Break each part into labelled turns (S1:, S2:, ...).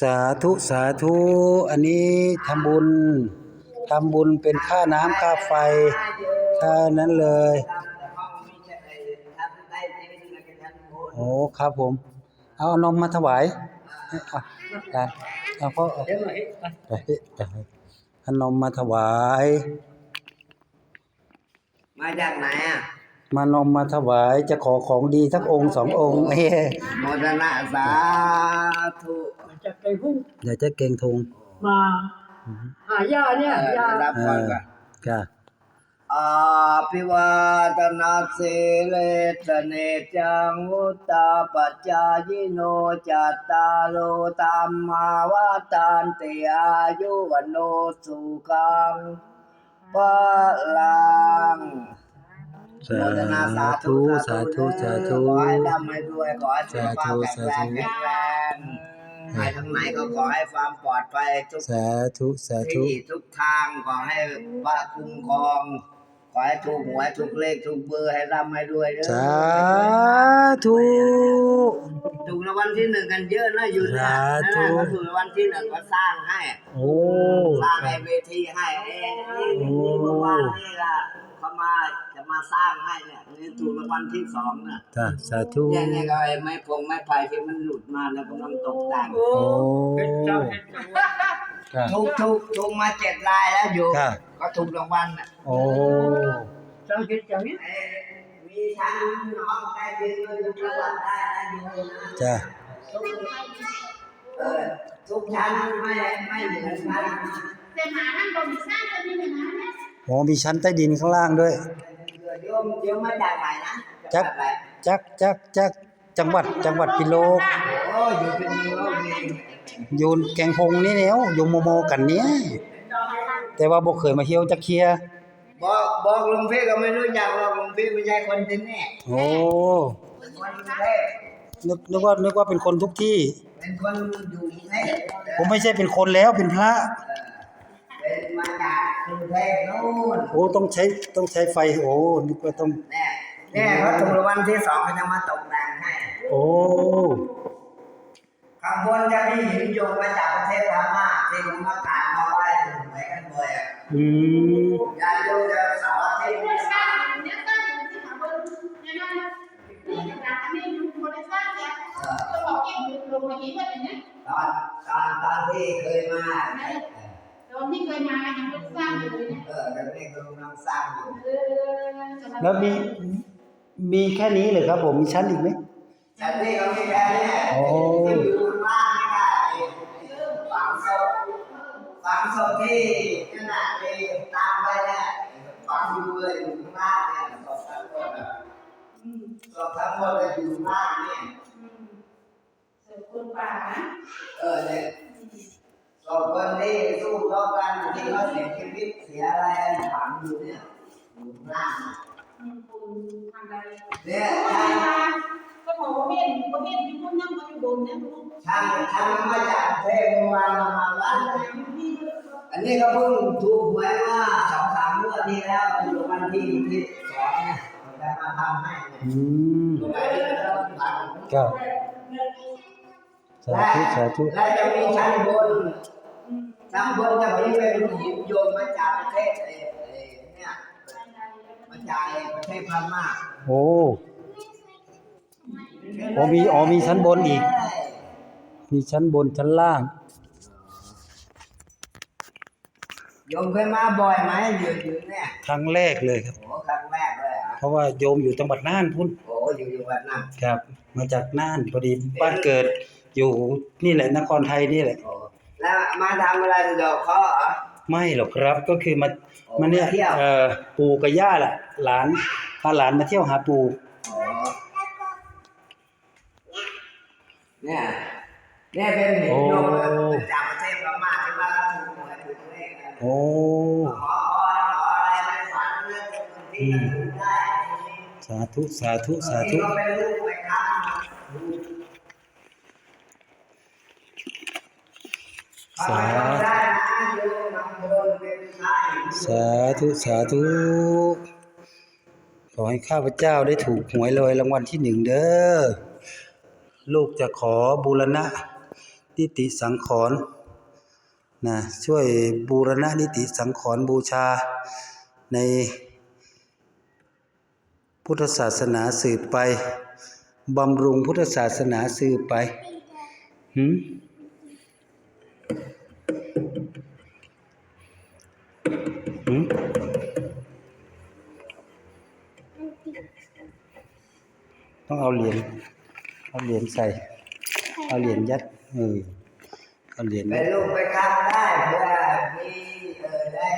S1: สาธุ สาธุ อันนี้ทำบุญทำบุญเป็นค่าน้ำค่าไฟค่านั้นเลย โอ้ครับผม เอานมมาถวายเอาเอาพ่อเอา
S2: เดี๋ยวหน่อยไป
S1: ไปไปเอานมมาถวาย
S3: มาจากไหนอะ
S1: มานมมาถวายจะขอของดีสักองค์สององค์เอ้
S3: โมทนาสาธุ
S2: มันจะไปพุ่ง
S1: เดี๋ยวจะเก่งทง
S2: มาหาย่าเนี่ย
S3: เออย่ารับ
S1: เอ
S3: ก่อน
S1: อ
S3: ก่อน
S1: จ้า
S3: อาภิวาตนาสิเลสเนจังวุตาปัจจายโนจัตตาโลธรรมาวาตันติอายุวันโนสุขังปะลัง
S1: สาธุสาธุสาธุ
S3: ขอให้ร่ำให้รวยขอให้สุขภาพแข็งแรงแข็งแรงไปทางไหนก็ขอให้ความปลอดภัยทุก
S1: สาธุสาธุ
S3: ที่ทุกทางขอให้พระคุ้มครองขอให้ถูกหวยถูกเลขถูกเบอร์ให้ร่ำให้รวยเด้อ
S1: สาธุ
S3: ถูกรางวัลที่หนึ่งกันเยอะนะอยู่เนี่ย
S1: สาธุ
S3: นั่นแหละเขาถูกรางวัลที่หนึ่งก็สร้างให้
S1: โอ้
S3: สร้างให้เวทีให้เองนี่นี่เมื่อวานนี่ละเขามาจะ มาสร้างให้เนี่ยนี่ถูกรางวัลที่สองน่ะ
S1: จ้าสาธุ
S3: เนี่ยเนี่ยก็ไอ้ไม้พงไม้ไผ่ที่มันหลุดมาแล้วกำลังตกแต่ง
S1: โอ้
S2: เป็นเจ้าแห่งจังหวัด
S1: จ้า
S3: ถูกถูกถูกมาเจ็ดรายแล้วอยู่
S1: ครับ
S3: ก็ถูกรางวัลน่ะ
S1: โอ้
S2: เจ้าคิดอย่างนี้
S3: เอ่อมีชั้นห้องใต้ดินก็ถูกรางวัลได้นะอยู่นะ
S1: จ้า
S3: เออทุกชั้นไม่ไม่เหมือนกัน
S4: แต่หมาท่านบอกมีสร้างจะมีหนึ่งนะเนี่ย
S1: โอ้มีชั้นใต้ดินข้างล่างด้วย
S3: โย มโยมมาจากไหนนะ
S1: จัก
S3: จากไหน
S1: จักจักจักจังหวัดจังหวัดพิโลก
S3: โอ้อยู่เป็นโลกนี่
S1: อยู่แกงพงนี่แนวอยู่โมโมกันเนี้ยแต่ว่าบ่เคยมาเที่ยวจักเคีย
S3: บอกบอกหลุงพี่ก็ไม่รู้จักหรอกหลุงพี่ไม่ใช่คนที่นี่
S1: โอ้
S3: เป็นคนกรุงเทพ
S1: นึกนึกว่านึกว่าเป็นคนทุกที่
S3: เป็นคนอยู่กรุงเทพ
S1: ผมไม่ใช่เป็นคนแล้วเป็นพระ
S3: เป็นมาจากกรุงเทพนู่น
S1: โอ้ต้องใช้ต้องใช้ไฟโอ้นึกว่าต้อง
S3: เนี่ยเนี่ยเขาถูกรางวัลที่สองเขาจะมาตกแต่งให้
S1: โอ้
S3: ข้างบนจะมีหินโยงมาจากประเทศพม่าที่ผมมากราบมาไหว้ถูกไหมกันบ่อยอะ
S1: อืม
S3: ญาติโยมจะเสาร์อาทิตย์
S4: เนี่ยสร้างเนี่ยสร้างอยู่ที่หาบนเนี่ยนะนี่หลังอันนี้อยู่คนได้สร้างเนี่ยจะบอกเก็บลงมาอย่างนี้ว่าอย่างเนี้ย
S3: ตอนตอนตอนที่เคยมา
S4: ตอนที่เคยมายังไม่สร้างอยู่เลยเนี่ย
S3: เออแต่นี่กำลังสร้างอยู่
S4: เออ
S1: แล้วมีมีแค่นี้เลยครับผมมีชั้นอีกไหม
S3: แต่นี่ก็มีแค่นี้
S1: โอ้
S3: ที่อยู่ข้างล่างนี่ก็ไอ้ฝังศพฝังศพที่นั่นน่ะที่ตามไปเนี่ยฝังอยู่เลยอยู่ข้างล่างเนี่ยศพทั้งหมดอะศพทั้งหมดเลยอยู่ข้างล่างเนี่ย
S4: เสือคนป่านะ
S3: เออเนี่ย ศพคนที่สู้รบกันที่เขาเสียชีวิตเสียอะไรฝังอยู่เนี่ยอยู่ข้างล่างน่ะ
S4: คุณทางใด
S3: เนี่ย
S4: ก็
S3: ช่าง
S4: มาก็บอกว่าเห็นว่าเห็นอยู่บนนั่งก็อยู่บนเนี่ยลูก
S3: ช่างช่างมาจากเทพเมื่อวานมามาวัดอันนี้ก็เพิ่งถูกหวยว่าสองสามงวดที่แล้วถูกวันที่ที่สองเนี่ยแต่มาทำให้เนี่ย
S1: อืม
S3: ถูกไหมที่เราทำ
S1: ก็สาธุสาธุ
S3: และจะมีชั้นบน ชั้นบนจะมีเป็นหินโยมมาจากประเทศเอ่อเอ่อเนี่ยมาจากประเทศพม่า
S1: โอ้โอ้มีอ๋อมีชั้นบนอีก มีชั้นบนชั้นล่าง
S3: โยมเคยมาบ่อยไหมอยู่อยู่เนี่ย
S1: ครั้งแรกเลยครับ
S3: โอ้ครั้งแรกเลยเหรอะ
S1: เพราะว่าโยมอยู่จังหวัดน่านพุ่น
S3: โอ้อยู่อยู่วัดนั่น
S1: ครับ มาจากน่านพอดีบ้านเกิดอยู่นี่แหละนครไทยนี่แหละ
S3: โอ้ แล้วมาทำอะไรดอกข้อเหรอ
S1: ไม่หรอกครับก็คือมา
S3: โอ้
S1: มาเนี่ย
S3: มาเที่ยว
S1: เอ่อปู่กับย่าแหละหลานพาหลานมาเที่ยวหาปู่
S3: อ๋อเนี่ยเนี่ยเป็นหินโยมจากประเทศพม่าที่ว่าถูกหวยถูกเลขกัน
S1: โอ้
S3: ขอพรขออะไรไม่ฝันเรื่องที่มันถูกได้
S1: สาธุสาธุสา
S3: ที่
S1: ธุ
S3: ก็เป็นลูกไปค้า
S1: สาสาธุสาธุขอให้ข้าพเจ้าได้ถูกหวยเลยรางวัลที่หนึ่งเด้อ ลูกจะขอบูรณะนิติสังขรณ์นะช่วยบูรณะนิติสังขรณ์บูชาในพุทธศาสนาสืบไป บำรุงพุทธศาสนาสืบไปหืม หืมต้องเอาเหรียญเอาเหรียญใส่ เอาเหรียญยัดเออเอาเหรียญ
S3: เป็
S1: ยั
S3: น
S1: ด
S3: ลูกไปทำได้เพื่อมีเออได้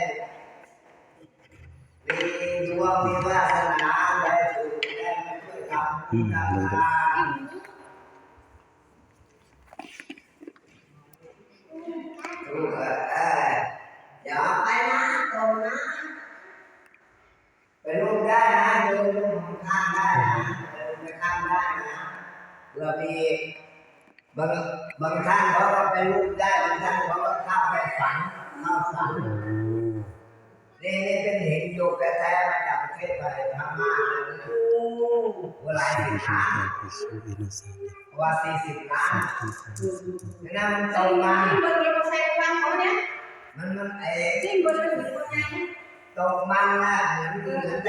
S3: มีดวงมีวาสนาได้ถูกได้มาช่วยทำ
S1: อืม
S3: ทำ
S1: ดูกัน
S3: งาเอออย่าไปนะตรงนะเป็นลูกได้นะเดินลูกข้างได้นะเดินไปข้างได้นะเพื่อมีบางบางท่านเขาก็เป็นลูกได้บางท่านเขาก็เข้าไปฝันเข้าฝันนี่นี่เป็นเหินอยู่แท้ๆมาจากประเทศไปพม่าเวลาสิบล้าน
S1: พิสุอินุสัน
S3: ว่าสี่สิบล้านนั่นมันตรงมา
S4: ที่เบอร์เดียวใส่ฟังเขาเนี่ย
S3: มันมันเอ๋
S4: ที่เบอร์ถึงคนไหนนะ
S3: ตรงมันนะเหมือนเห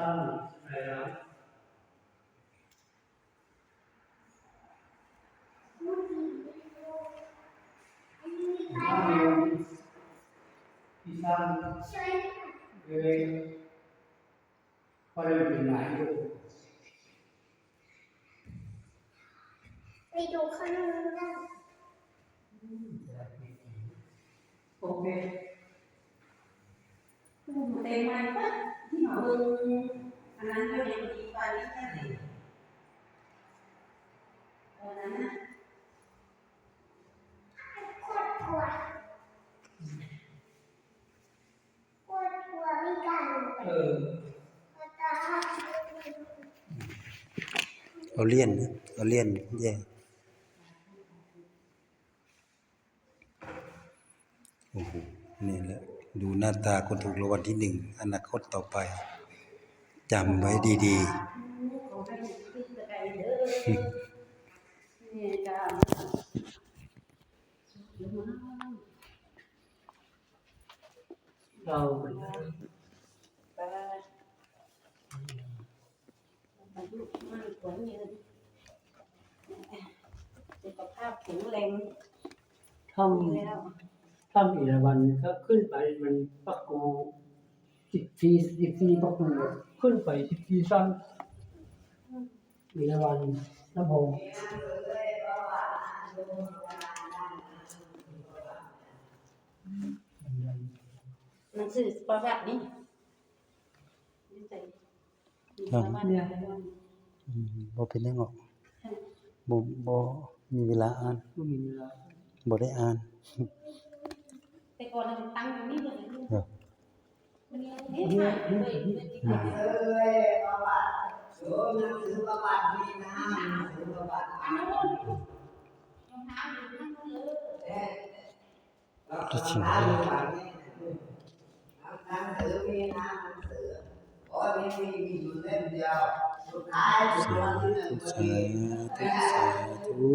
S3: คุ
S2: ณตั้งอะไรนะตั้งที่ตั้งเลยพอเราเป็นหลายอยู่
S5: ไปดูข้างนอกได้
S2: โอเค
S4: เต็มมันปะ ที่หมอเบอร์อันนั้นก็ยังดีกว่านี้แค่ไหนตอนนั้นนะ
S5: โคตรทัวร์โคตรทัวร์มีการลงไป
S2: เออ
S1: เอาเลี่ยนเอาเลี่ยนแย่โอ้โหนี่แหละ ดูหน้าตาคนถูกรางวัลที่หนึ่งอนาคตต่อไปจำไว้ดี
S4: ขอให้ขึ้นไปไกลเด้อเนี่ยจ้า
S2: เราเป็น
S4: ไปอายุมากกว่ายืนสุขภาพแข็งแรง
S2: ท
S4: อยู่ แล้ำ
S2: ถ้ำอีละวันก็ขึ้นไปมันปักกูสิบสี่สิบสี่ปักกูขึ้นไปสิบสี่ชั้นอีละวันน้ำโพ
S4: หนังสือประวัตินี่นี่ใจมีประวัติอะไรบ้าง
S1: ๆอืมบ่เป็นยังหรอกบ่บ่มีเวลาอ่าน
S2: ก็มีเวลา
S1: บ่ได้อ่าน
S4: ก่อนมันตั้งอยู่นี่เลย
S1: เอ
S4: มันเนี่ยเนี่ยถ่ายเลยเลยดีกว่า
S3: เอ้ยประวัติโสมนังสือประวัตินี่นะสือประวัติ
S4: อันนั้นรองเท้าอยู่นั่นเลย
S1: จะชิม
S3: อะไรหนังสือมีนะหนังสือโอ้ยมีมีอยู่เล่มเดียวสุดท้ายสุดวันที่หนึ่งพอดี
S1: ธุสาธุ